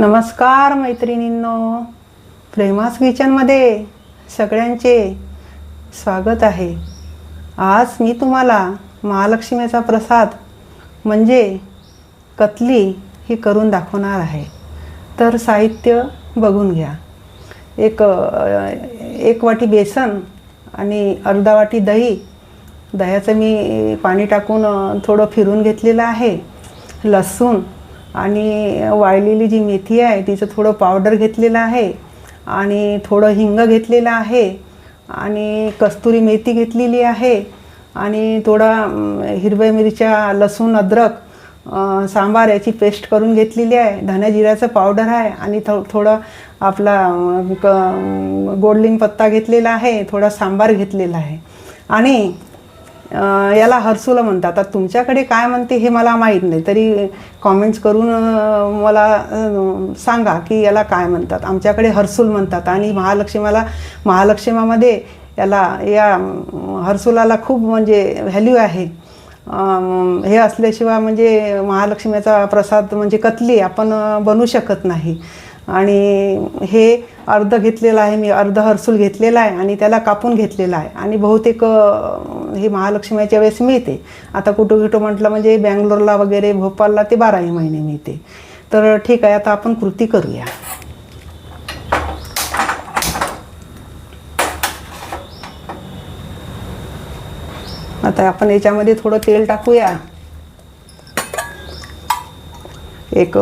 नमस्कार मैत्रिणींनो. प्रेमास किचनमध्ये सगळ्यांचे स्वागत आहे. आज मी तुम्हाला महालक्ष्मीचा प्रसाद म्हणजे कतली ही करून दाखवणार आहे. तर साहित्य बघून घ्या. एक एक वाटी बेसन आणि अर्धा वाटी दही. दह्याचं मी पाणी टाकून थोडं फिरून घेतलेलं आहे. लसूण आणि वाळलेली जी मेथी आहे तिचं थोडं पावडर घेतलेलं आहे आणि थोडं हिंग घेतलेलं आहे आणि कस्तुरी मेथी घेतलेली आहे आणि थोडा हिरव्या मिरच्या लसूण अद्रक सांबार याची पेस्ट करून घेतलेली आहे. धन्या जिऱ्याचं पावडर आहे आणि थो थोडं आपला क गोडलिंग पत्ता घेतलेला आहे थोडा सांबार घेतलेला आहे. आणि याला हर्सुलं म्हणतात. आता तुमच्याकडे काय म्हणते हे मला माहीत नाही. तरी कॉमेंट्स करून मला सांगा की याला काय म्हणतात. आमच्याकडे हर्सूल म्हणतात आणि महालक्ष्मीला महालक्ष्मीमध्ये याला या हर्सुलाला खूप म्हणजे व्हॅल्यू आहे. हे असल्याशिवाय म्हणजे महालक्ष्मीचा प्रसाद म्हणजे कतली आपण बनू बनवू शकत नाही. आणि हे अर्ध घेतलेलं आहे मी अर्ध हर्सूल घेतलेला आहे आणि त्याला कापून घेतलेला आहे. आणि बहुतेक हे महालक्ष्मीच्या वेळेस मिळते. आता कुठं कुठं म्हटलं म्हणजे बँगलोरला वगैरे भोपाळला ते बाराही महिने मिळते. तर ठीक आहे आता आपण कृती करूया. आता आपण याच्यामध्ये थोडं तेल टाकूया. एक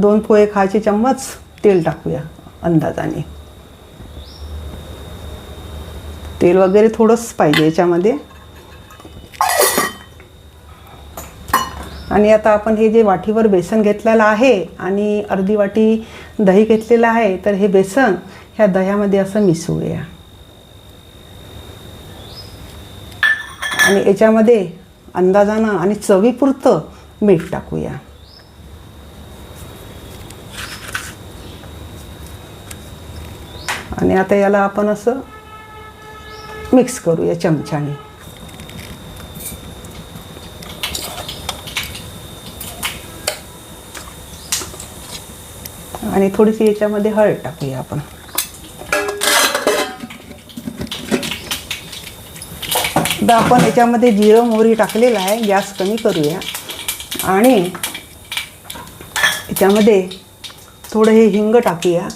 दोन पोहे खायचे चम्मच. तेल टाकूया अंदाजाने. तेल वगैरे थोडंच पाहिजे याच्यामध्ये. आणि आता आपण हे जे वाटीवर बेसन घेतलेलं आहे आणि अर्धी वाटी दही घेतलेलं आहे तर हे बेसन ह्या दह्यामध्ये असं मिसळूया. आणि याच्यामध्ये अंदाजानं आणि चवीपुरतं मीठ टाकूया. आणि आता याला आपण असं मिक्स करूया चमच्याने. आणि थोडीशी याच्यामध्ये हळद टाकूया आपण. आता आपण याच्यामध्ये जिरं मोहरी टाकलेलं आहे गॅस कमी करूया. आणि याच्यामध्ये थोडं हे हिंग टाकूया.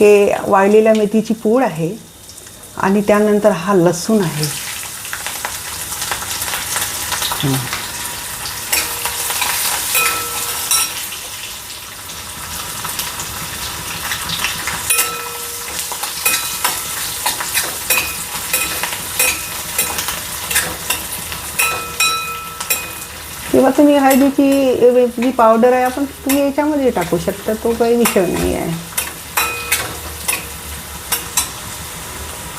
हे वाळलेल्या मेथीची पूड आहे आणि त्यानंतर हा लसूण आहे. किंवा तुम्ही हळदीची जी पावडर आहे आपण तुम्ही याच्यामध्ये टाकू शकता तो काही विषय नाही आहे.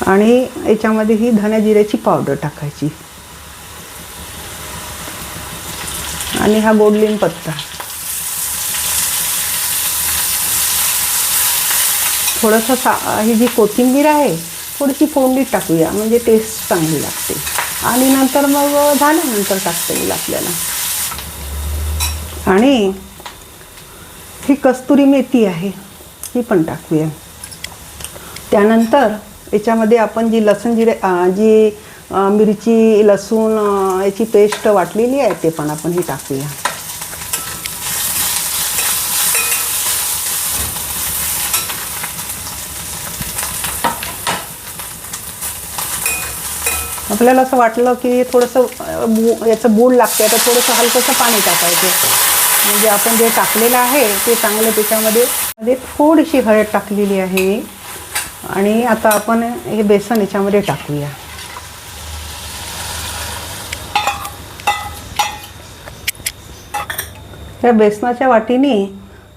आणि याच्यामध्ये ही धण्या जिऱ्याची पावडर टाकायची. आणि हा गोडलिंब पत्ता. थोडंसं सा ही जी कोथिंबीर आहे थोडीशी फोडणी टाकूया म्हणजे टेस्ट चांगली लागते. आणि नंतर मग झाल्यानंतर टाकता येईल आपल्याला. आणि ही कस्तुरी मेथी आहे ही पण टाकूया. त्यानंतर याच्यामध्ये आपण जी लसूण जिरे जी मिरची लसूण याची पेस्ट वाटलेली आहे ते पण आपण हे टाकूया. आपल्याला असं वाटलं की थोडंसं बू याचं बूड लागते. तर थोडंसं हलकंसं पाणी टाकायचं. म्हणजे आपण जे टाकलेलं आहे ते चांगलं त्याच्यामध्ये मध्ये थोडीशी हळद टाकलेली आहे. आणि आता आपण हे बेसन याच्यामध्ये टाकूया. त्या बेसनाच्या वाटीने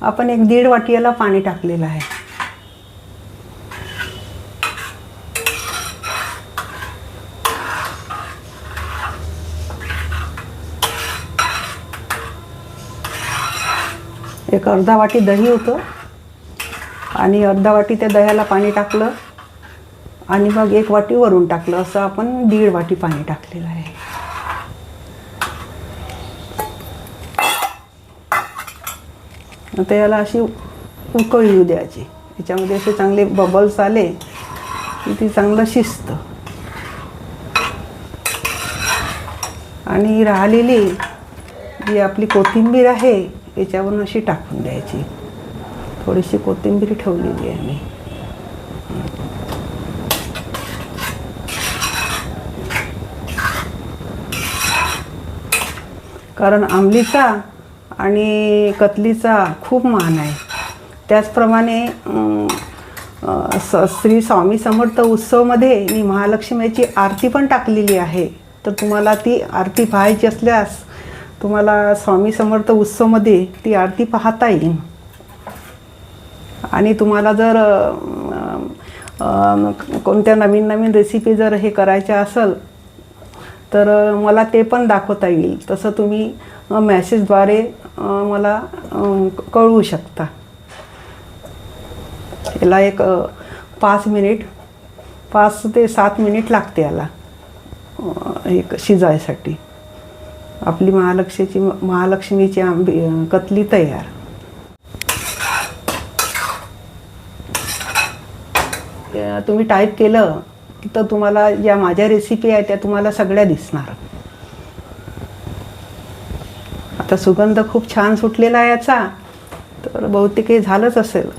आपण एक दीड वाटी याला पाणी टाकलेलं आहे. एक अर्धा वाटी दही होतं. आणि अर्धा वाटी त्या दह्याला पाणी टाकलं आणि मग एक वाटी वरून टाकलं. असं आपण दीड वाटी पाणी टाकलेलं आहे. आता याला अशी उकळी येऊ द्यायची. याच्यामध्ये असे चांगले बबल्स आले की ती चांगलं शिजतं. आणि राहिलेली जी आपली कोथिंबीर आहे याच्यावरून अशी टाकून द्यायची. थोडीशी कोथिंबीर ठेवलेली आहे मी. कारण आंबलीचा आणि कतलीचा खूप मान आहे. त्याचप्रमाणे स श्री स्वामी समर्थ उत्सवमध्ये मी महालक्ष्मीची आरती पण टाकलेली आहे. तर तुम्हाला ती आरती पाहायची असल्यास तुम्हाला स्वामी समर्थ उत्सवमध्ये ती आरती पाहता येईल. आणि तुम्हाला जर कोणत्या नवीन नवीन रेसिपी जर हे करायच्या असेल तर मला ते पण दाखवता येईल. तसं तुम्ही मॅसेजद्वारे मला कळवू शकता. याला एक पाच मिनिट पाच ते सात मिनिट लागते याला. एक शिजायसाठी. आपली महालक्ष्मीची महालक्ष्मीची आंबी कतली तयार. तुम्ही टाईप केलं की तर तुम्हाला ज्या माझ्या रेसिपी आहेत त्या तुम्हाला सगळ्या दिसणार. आता सुगंध खूप छान सुटलेला आहे याचा तर बहुतेक हे झालंच असेल.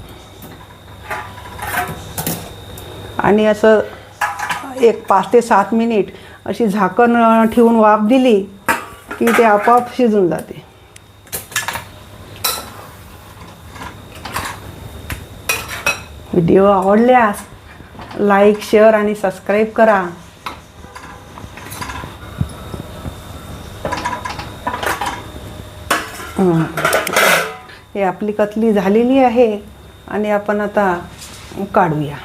आणि असं एक पाच ते सात मिनिट अशी झाकण ठेवून वाफ दिली की ते आपोआप शिजून जाते. व्हिडिओ आवडल्यास लाईक शेअर आणि सबस्क्राईब करा. हे आपली कतली झालेली आहे आणि आपण आता काढूया.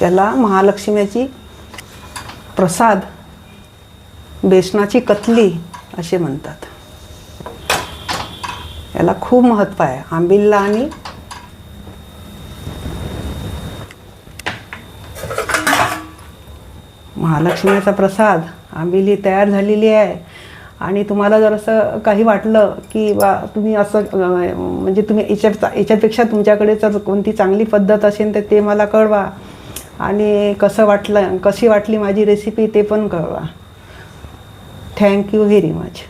याला महालक्ष्मीची प्रसाद बेसनाची कतली असे म्हणतात. याला खूप महत्त्व आहे. आंबिलला आणि महालक्ष्मीचा प्रसाद आंबिली तयार झालेली आहे. आणि तुम्हाला जर असं काही वाटलं की बा तुम्ही असं म्हणजे तुम्ही याच्या याच्यापेक्षा तुमच्याकडे जर कोणती चांगली पद्धत असेल तर ते मला कळवा. आणि कसं वाटलं कशी वाटली माझी रेसिपी ते पण कळवा. Thank you very much